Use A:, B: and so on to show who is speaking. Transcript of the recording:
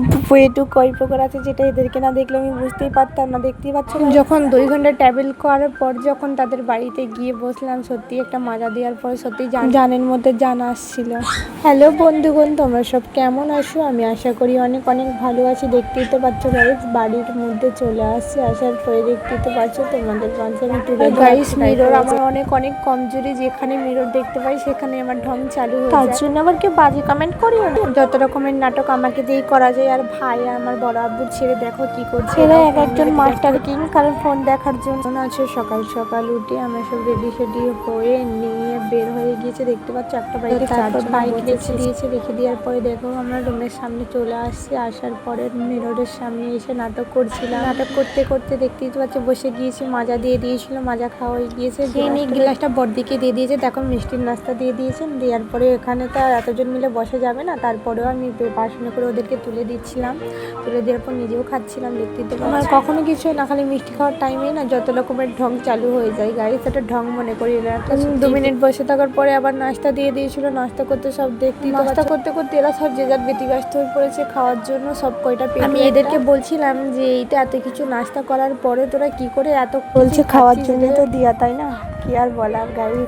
A: একটু কয় প্রকার আছে যেটা এদেরকে না দেখলে আমি বুঝতেই পারতাম না দেখতেই পাচ্ছ যখন দুই ঘণ্টা ট্রাভেল করার পর যখন তাদের বাড়িতে গিয়ে বসলাম সত্যি একটা মজা দেওয়ার পর সত্যি জানের মধ্যে জান আসছিল। হ্যালো বন্ধুগণ তোমরা সব কেমন আছো? আমি আশা করি অনেক অনেক ভালো আছি। দেখতেই তো পাচ্ছ গাইজ বাড়ির মধ্যে চলে আসছে। আসার পরে দেখতেই তো পাচ্ছ তোমাদের মাঝে আমি তুলে গাইস মিরর আমার অনেক অনেক কমজোরি যেখানে মিরর দেখতে পাই সেখানে আমার ঢং চালু হয়ে তার জন্য আবার কেউ বাজে কমেন্ট করিও না? যত রকমের নাটক আমাকে দিয়েই করা যায় আর ভাই আর আমার বড় আব্বুর ছেড়ে দেখো কি করছে। এরা এক একজন মাস্টার কিং কারণ ফোন দেখার জন্য আছে সকাল সকাল উঠে আমরা সব রেডি সেডি হয়ে নিয়ে বের হয়ে গিয়েছে দেখতে পাচ্ছ একটা বাইকে তারপর বাইক রেখে দিয়েছে রেখে দেওয়ার পরে দেখো আমরা রুমের সামনে চলে আসছি আসার পরে মিররের সামনে এসে নাটক করছিলাম। নাটক করতে করতে দেখতেই তো পাচ্ছ বসে গিয়েছি মাজা দিয়ে দিয়েছিল মাজা খাওয়া হয়ে গিয়েছে। দিয়ে নিয়ে গ্লাসটা বড়দিকে দিয়ে দিয়েছে দেখো মিষ্টির নাস্তা দিয়ে দিয়েছেন দেওয়ার পরে এখানে তো আর এতজন মিলে বসে যাবে না তারপরেও আমি বাসনে করে ওদেরকে তুলে দিচ্ছিলাম তুলে দেওয়ার পর নিজেও খাচ্ছিলাম দেখতে। তো আমার কখনো কিছু না খালি মিষ্টি খাওয়ার টাইমেই না যত রকমের ঢং চালু হয়ে যায়। গাড়ি সেটা ঢং মনে করি এরা দু মিনিট বসে থাকার পরে আবার নাস্তা দিয়ে দিয়েছিল নাস্তা করতে সব দেখতে নাস্তা করতে করতে এরা সব যে যার ব্যতিব্যস্ত হয়ে পড়েছে খাওয়ার জন্য সব কয়টা পেয়ে আমি এদেরকে বলছিলাম যে এইটা এত কিছু নাস্তা করার পরে তোরা কি করে এত বলছে খাওয়ার জন্য তো দিয়া তাই না? কি আর বলার গাড়ি